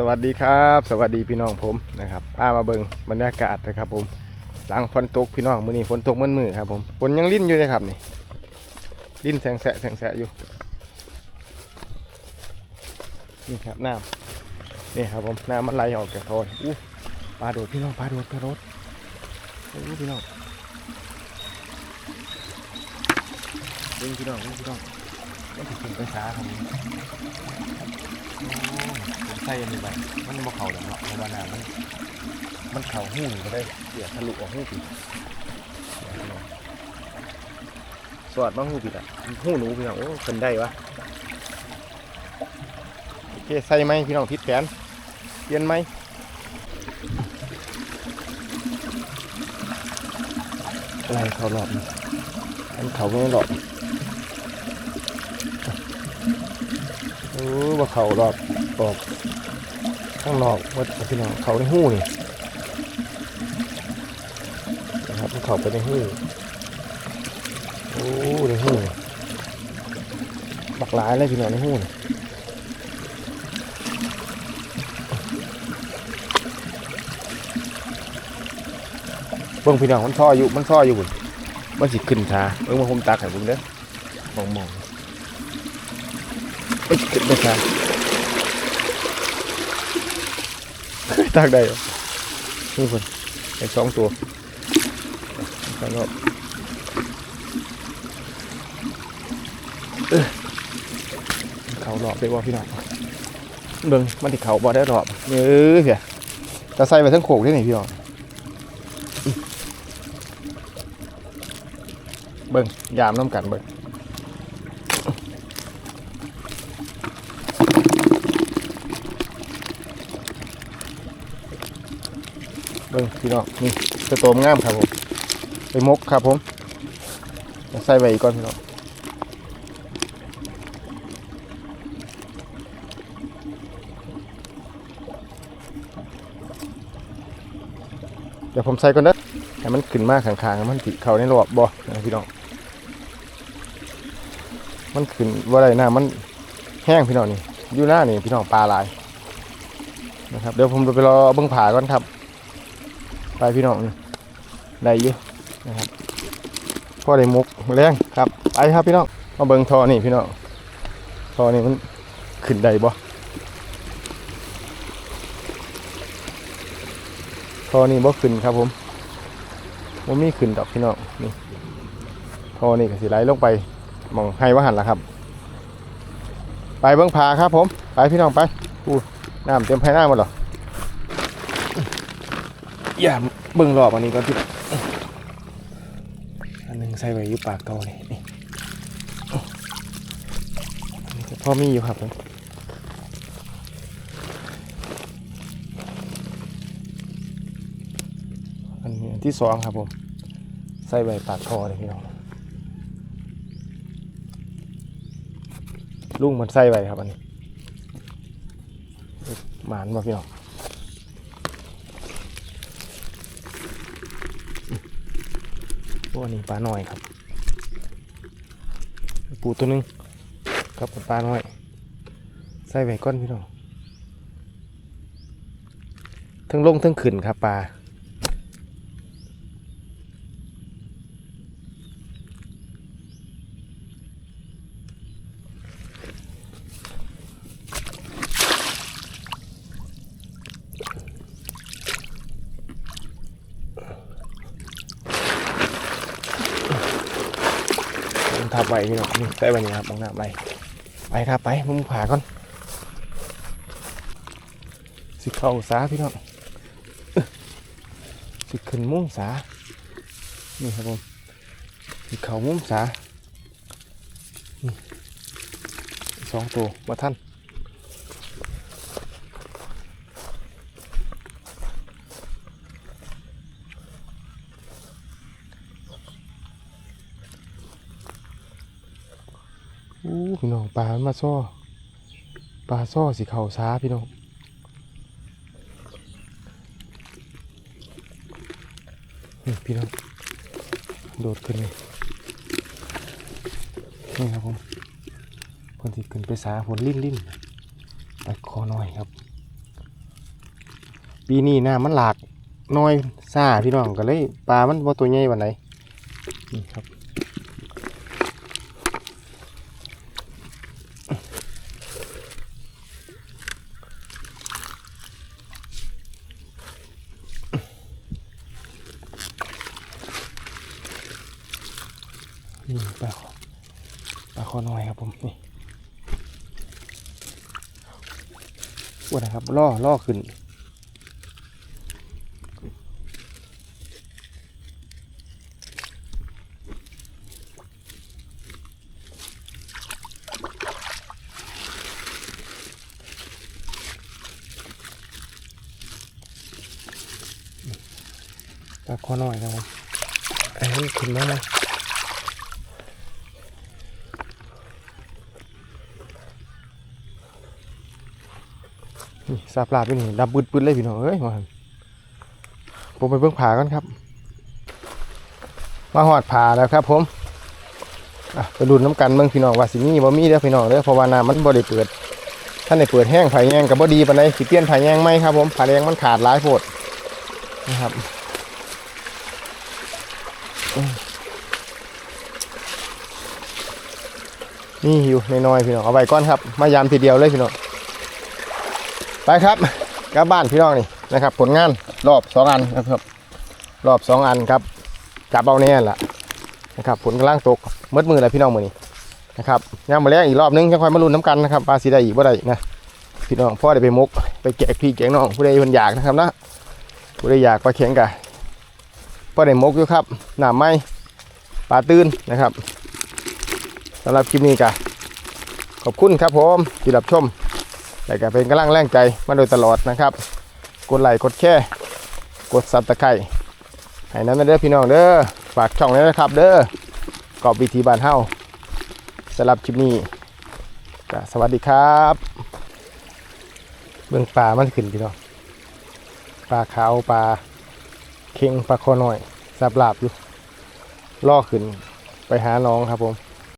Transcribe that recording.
สวัสดีครับ สวัสดีพี่น้องผมนะครับพามาเบิงบรรยากาศนะครับ ผม หลังฝนตกพี่น้องมื้อนี้ฝนตกมื้อมือครับผมฝนยังลิ้นอยู่เลยครับนี่ลิ้นแสงแสะแสงแสะอยู่นี่ครับน้ำนี่ครับผมน้ำมันไหลออกจากท่ออู้ปลาโดดพี่น้องปลาโดดปลาโดดอู้พี่น้องเบิ่งพี่น้องเบิ่งพี่น้องมันถึงเป็นภาษาครับผม ใส่อันนี้ไปมันบ่เข่าดอกเนาะเพราะว่าน้ำมันมันเข่าหูนี่ก็ได้เสียทะลุออกหูผิดสวัสดมาหูผิดอะหูหนูพี่น้องโอ้เป็นได้วะโอเคใส่ไหมพี่น้องผิดแผนเปลี่ยนไหมอะไรเขาหลอดมันเขาไม่หลอดโอ้ว่เขาหลอดออก ข้างนอกวัดพี่น้องเขาในหู้นี่นะครับเขาไปในหู้โอ้ในหู้นี่บักหลายเลยพี่น้องในหู้นี่เบิ่งพี่น้องมันท่ออยู่มันท่ออยู่บุญมันสิขึ้นชาเบิ่งมาผมตักให้บุญเด้อมองมองเอ้ยขึ้นไปชา ตากได้เหรอนี่คนไอ้สองตัวข้างนอกเขาหลอบได้บ่พี่น้องเบิ่งมันที่เขาบ่ได้หลอบเออเสียจะใส่ไปทั้งโขกได้ไหนพี่น้องเบิ่งยามน้ำกันเบิ่ง บิ่งพี่น้องนี่จะโตมงามครับผมไปมกครับผมใส่ไปอีกก่อนพี่น้องเดี๋ยวผมใส่ก่อนเด้อให้มันขึ้นมากข้างๆมันติดเข่าในรอบบ่นะพี่น้องมันขึ้นว่าไรหน้ามันแห้งพี่น้องนี่อยู่หน้านี่พี่น้องปลาลายนะครับเดี๋ยวผมจะไปรอเบิ้งผาก่อนครับ ไปพี่น้องนี่ได้อยู่นะครับพ่อได้มุกแรงครับไปครับพี่น้องมาเบิ่งทอนี่พี่น้องทอนี่มันขึ้นได้บ่ทอนี่บ่ขึ้นครับผมมันมีขึ้นดอกพี่น้องนี่ทอนี่ก็สิไหลลงไปมองให้ว่าหันละครับ ไปเบิ่งผาครับผม ไปพี่น้องไปอู้น้ำเต็มภายหน้าหมดหรอ อย่าเบิ่งรอบอันนี้ก่อนพี่อันหนึงใส่ไว้อยู่ปากโตนี่นี่นนี้ก็พอมีอยู่ครับผมอันนี้ที่สองครับผม ใส่ไว้ปากคอเลยพี่น้องลุงมันใส่ไว้ครับอันนี้หมานมาพี่น้อง ตัวนี้ปลาหน่อยครับ ปูตัวหนึงกับปลาหน่อย ใส่ไว้ก้อนพี่น้องทั้งลงทั้งขึ้นครับปลา ทับไว้พี่น้องนี่ใส่ไว้นี่ครับมองหน้าไปไปครับไปมุมผาก่อนสิเข้าสาพี่น้องสิขึ้นมุ่งสานี่ครับผมสิเข้ามุ่งสานี่สองตัวมาท่าน อู้พี่น้องปลามันมาซ่อปลาซ่อสิเข้าสาพี่น้องนี่พี่น้องโดดขึ้นเลยนี่ครับผมเพิ่นที่ขึ้นไปสาผลลิ้นลิ้นไปคอหน่อยครับ ปีนี้น้ำมันหลากน้อยซ่าพี่น้องก็เลยปลามันบ่ตัวใหญ่วันไหนนี่ครับ นี่ปลาคอปลาคอน้อยครับผมนี่อ้วนนะครับล่อล่อขึ้นปลาคอน้อยครับผมไอ้นี่ขึ้นมาเลย นี่ซาปลาไปนี่ดับบึดบึดเลยพี่น้องเอ้ยมาผมไปเบิ่งผากันครับ มาหอดผาแล้วครับ ผมไปดูน้ำกันเบิ่งพี่น้องว่าสิมีบ่มีเด้อพี่น้องเด้อเพราะว่าน้ำมันบ่ได้เปิดท่านได้เปิดแห้งผาแยงกับบ่ดีปานใดสิเปลี่ยนผาแยงไหมครับ ผมผาแยงมันขาดหลายโพดนะครับนี่อยู่ในน้อยๆพี่น้องเอาไว้ก่อนครับ มายามทีเดียวเลยพี่น้อง ไปครับกลับบ้านพี่น้องนี่นะครับ ผลงานรอบสองอันนะครับ รอบสองอันครับจับเอาแน่ละนะครับผลกำลังตกมืดมือแล้วพี่น้องมือนี้นะครับย่างมาแล้วอีกรอบนึงจะคอยมาลุ้นน้ำกันนะครับปลาสีได้อีกบ่าได้นะพี่น้องพ่อได้ไปมก ไปแกะพี่แกะน้องผู้ใดเพิ่นอยากนะครับนะผู้ใดอยากปลาเข็งกะพ่อได้มกอยู่ครับหนาไม้ปลาตื้นนะครับสำหรับคลิปนี้ก็ขอบคุณครับผมที่รับชม และก็เป็นกำลังแรงใจมาโดยตลอดนะครับ กดไลค์กดแชร์กดซับตะไคร้ให้นั้นเด้อพี่น้องเด้อฝากช่องนี้นะครับ เด้อกอบวิธีบ้านเฮาสำหรับคลิปนี้ก็สวัสดีครับ เบื้องปลามันขึ้นพี่น้องปลาขาวปลาเค็งปลาคอน้อยสับหลาบอยู่ล่อขึ้นไปหาน้องครับผม